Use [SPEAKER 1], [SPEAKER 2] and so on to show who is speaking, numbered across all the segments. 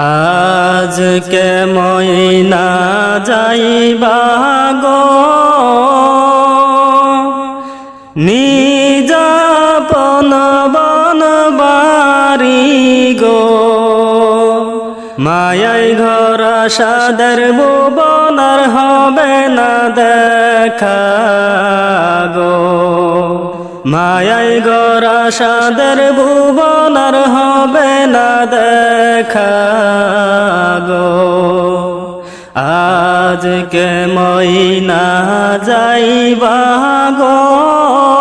[SPEAKER 1] আজকে ময়না যাইবা গো? নিজাপন বন বাড়ি গো। মায়াই ঘর সাদের ভুবনার হবে না দেখা। মায়াই গরা সাদের ভুবনার হবে না দেখা গো। আজকে মইনা যাইবা গো।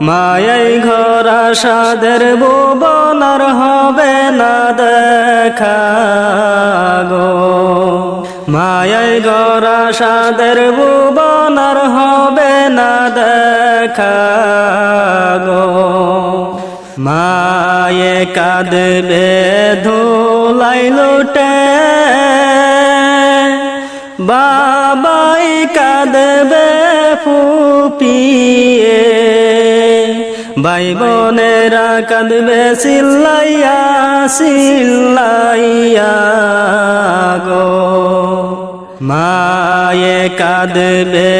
[SPEAKER 1] মায়াই ঘরা সাদের ভুবনার হবে না দেখা গো। মায়াই গরা সাদের ভুবনার হবে না দেখা গো। মায়ে কাঁদবে, ধুলাই লুটে। বাবাই কাঁদবে ফুপিয়ে। ভাই বোনেরা কাঁদবে সিল্লাইয়া সিল্লাইয়া গো। মায়ে কাঁদবে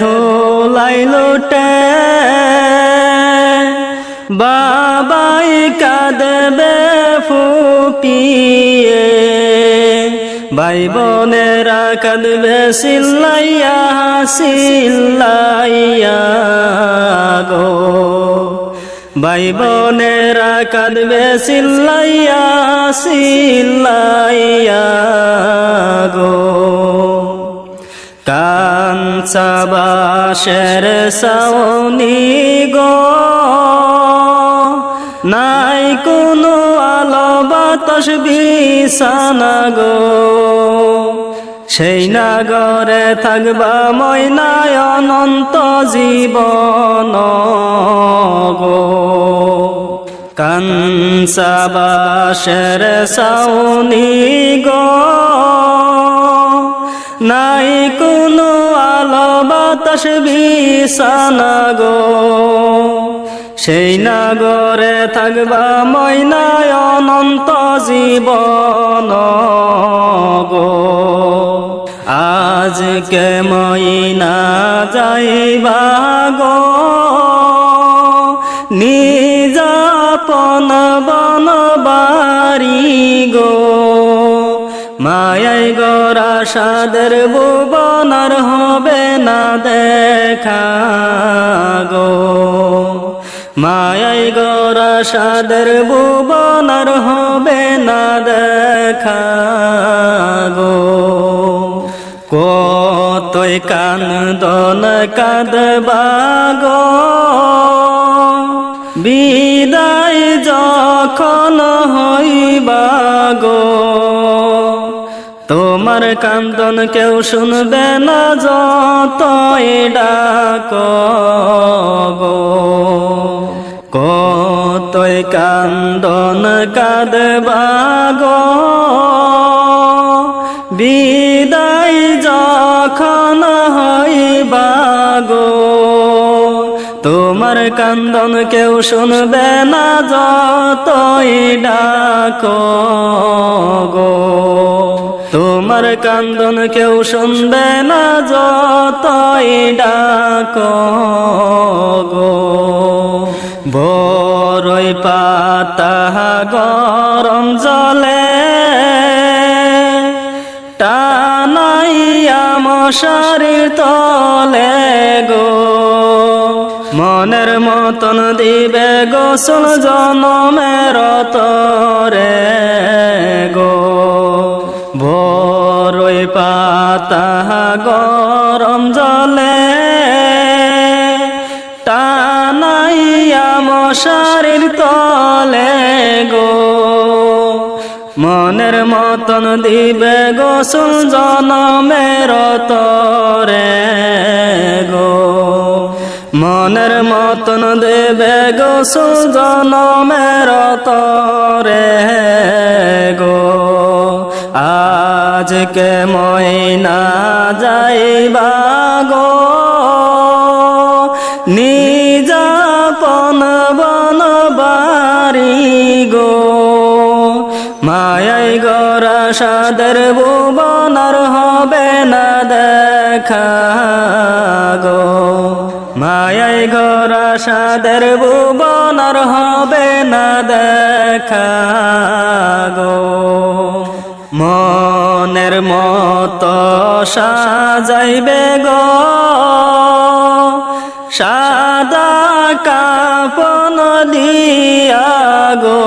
[SPEAKER 1] ধোলাই লুটে। বাবাই কাঁদবে ফুপিয়ে। ভাই বোনেরা কাঁদবে, সিল্লাইয়া সিল্লাইয়া গো। ভাই বোনেরা কাঁদবে, সিল্লাইয়া সিল্লাইয়া গো। কাঞ্চাবাসের সাউনি গো। গো। সেই নাগরে থাকবা ময়নায় অনন্ত জীবন গো। কাঞ্চাবাসের সাউনি গো। নাই কোনো আলো বাতাস বিছানা গো। সেই নাগরে থাকবা ময়নায় অনন্ত জীবন গো। আজকে ময়না যাইবা গো। নিজাপন বন বাড়ি গো। মায়াই গোরা সাদের ভুবনার হবে না দেখা গো। মায়াই গোরা সাদের ভুবনার হবে না দেখা গো। কতই কান্দন কাঁদবা গো। বিদায় যখন হইবা কান্দন কেউ শুনবে না যতই ডাক কতই কান্দন কাঁদবা গো। বিদায় যখন হইবা গো, তোমার কান্দন কেউ শুনবে না যতই ডাক গো। তোমার কান্দন কেউ শুনবে না, যতই ডাক গো। বরই পাতা গরম জলে, টানাইয়া মশারির তলে গো। মনের মতন দিবে গোসল জনমের তরে গো। পাতা গরম জলে টানাইয়া মশারির তলে গো। মনের মতন দিবে গোসল জনমের তরে গো। মনের মতন দেবে গোসল জনমের তরে গো। আজকে ময়না যাইবা গো। নিজাপন বন বাড়ি গো। মায়াই গরা সাদের ভুবনার হবে না দেখা গো। মায়াই গরা সাদের ভুবনার হবে না দেখা গো। সাজাইবে গো। সাদা কাপন দিয়া গো।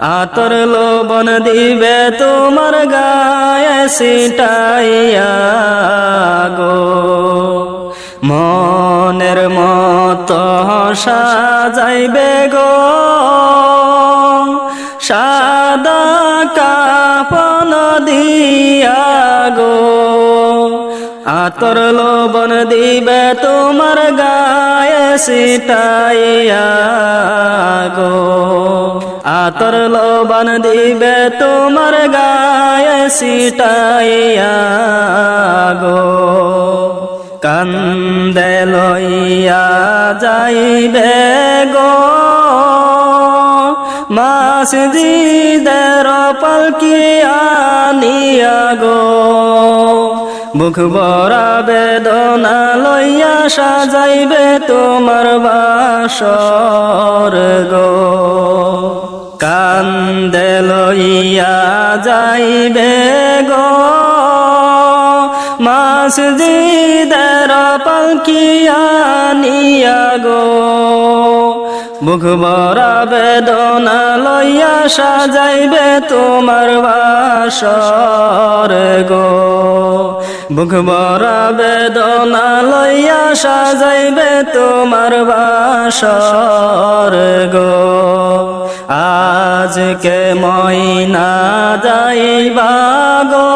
[SPEAKER 1] আতর লোবন দিবে তোমার গায়ে সিটাইয়া গো। মনের মতো সাজাইবে গো। আতর লোবন দিবে তোমার গায়ে সিটাইয়া গো। আতর লোবন দিবে তোমার গায়ে সিটাইয়া গো। কান্দে লইয়া যাইবে গো। মাস জিদের পালকি আনিয়া গো। বুক বরা বেদনা লইয়া সাজাইবে তোমার বাসর গো। কান্দে লইয়া যাইবে গো। মাস জিদের পালকিয়া নিয়া গো। মুখ বরা বেদনা লইয়া সাজাইবে তোমার বাসর গো। মুখ বরা বেদনা লইয়া সাজাইবে তোমার বাসর গো। আজকে ময়না যাইবা গো।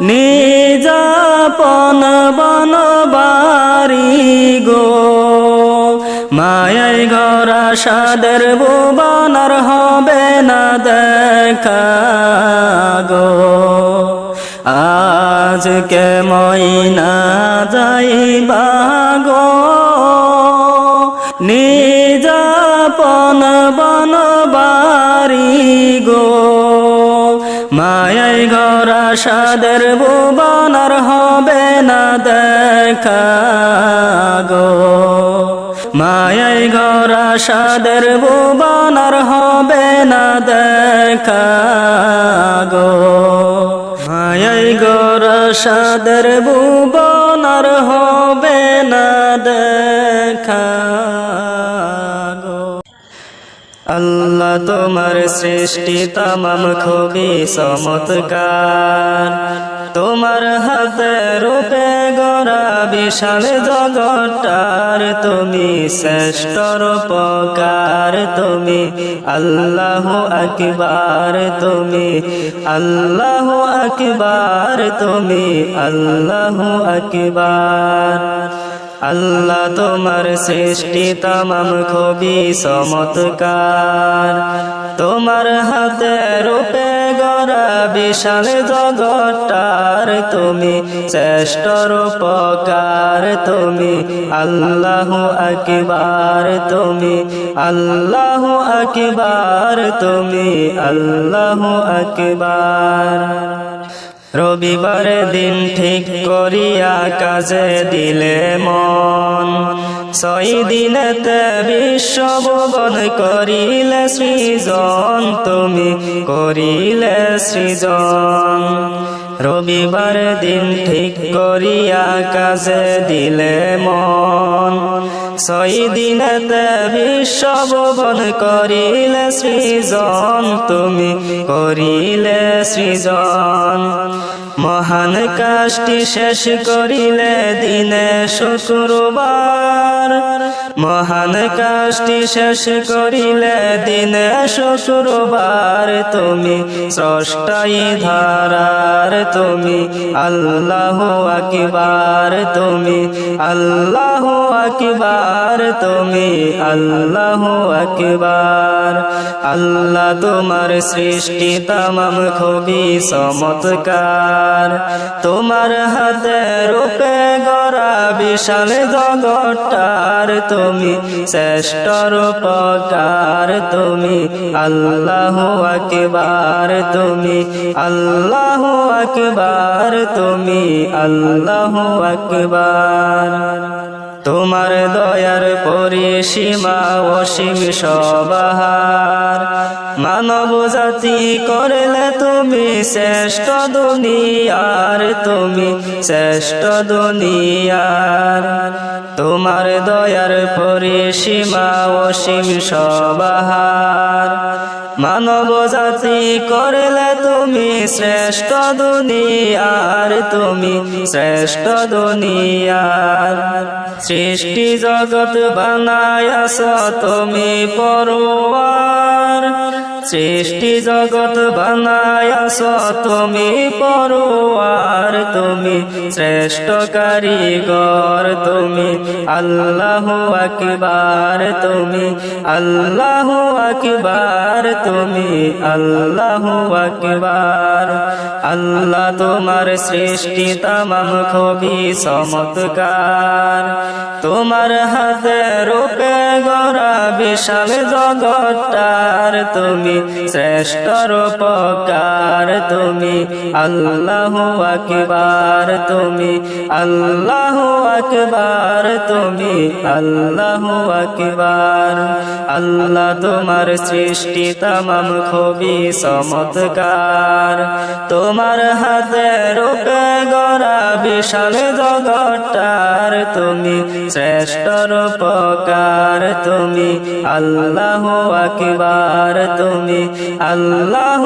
[SPEAKER 1] নিজাপন বন বাড়ি গো। ঘরা সাদের ভুবনার হবে না দেখা গো। আজকে ময়না যাইবা গো। নিজাপন বন বাড়ি গো। মায়াই ঘরা সাদের ভুবনার হবে না দেখা গো। মায়াই ঘরা সাদের ভুবনার হবে না দেখা গো। মায়াই গরা সাদের ভুবনার হবে না দেখা আল্লাহ তোমার সৃষ্টি তামাম খুবই চমৎকার। তোমার হাতে রূপে গড়া বিশাল জগৎটার। তুমি শ্রেষ্ঠ রূপকার তুমি আল্লাহ আকবার, তুমি আল্লাহ আকবার, তুমি আল্লাহ আকবার। আল্লাহ তোমার সৃষ্টি তামাম খুবই চমৎকার। তোমার হাতে রূপে গড়া বিশাল জগৎটার তুমি শ্রেষ্ঠ রূপকার তুমি, আল্লাহ আকবার তুমি, আল্লাহ আকবার তুমি, আল্লাহ আকবার। রবিবার দিন ঠিক করিয়া কাজে দিলে মন ছয় দিনেতে করিলে সৃজন, তুমি করিলে সৃজন। রবিবার দিন ঠিক করিয়া কাজে দিলে মন। ছয় দিনেতে করিলে সৃজন, তুমি করিলে সৃজন। মহান কাজটি শেষ করিলে দিনে শুক্রবার। মহান কাজটি শেষ করিলে দিনে শুক্রবার তুমি স্রষ্টাই ধারার তুমি, আল্লাহ আকবার তুমি, আল্লাহ আকবার তুমি, আল্লাহ আকবার। আল্লাহ তোমার সৃষ্টি তামাম খুবই চমৎকার। তোমার হাতে রূপে গড়া বিশাল জগৎটার তুমি শ্রেষ্ঠ রূপকার তুমি আল্লাহ আকবার তুমি আল্লাহ আকবার তুমি আল্লাহ আকবার। তোমার দয়ার পরিসীমা অসীম সবাহার। মানব জাতি করলে তুমি শ্রেষ্ঠ দুনিয়ার, তুমি শ্রেষ্ঠ দুনিয়ার। তোমার দয়ার পরিসীমা অসীম সবাহার। মানব জাতি করলে তুমি শ্রেষ্ঠ দুনিয়ার তুমি শ্রেষ্ঠ দুনিয়ার সৃষ্টি জগৎ বানায়াস তুমি পরোয়ার। সৃষ্টি জগৎ বানায়াস তুমি পরোয়ার, তুমি শ্রেষ্ঠ কারিগর তুমি আল্লাহ আকবার, তুমি আল্লাহ আকবার, তুমি আল্লাহ আকবার। আল্লাহ তোমার সৃষ্টি তামাম খুবই চমৎকার। তোমার হাতে রূপে গড়া বিশাল জগৎটার। তুমি শ্রেষ্ঠ রূপকার তুমি আল্লাহ আকবার, তুমি আল্লাহ আকবার, তুমি আল্লাহ আকবার। আল্লাহ তোমার সৃষ্টি তামাম খুবই চমৎকার। তোমার হাতে রূপে গড়া বিশাল জগৎটার, তুমি শ্রেষ্ঠ রূপকার, তুমি আল্লাহ আকবার, তুমি আল্লাহ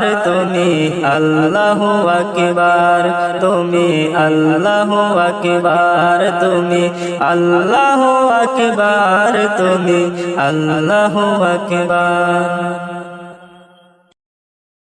[SPEAKER 1] আকবার তুমি আল্লাহ আকবার তুমি আল্লাহ আকবার তুমি আল্লাহ আকবার তুমি আল্লাহ আকবার।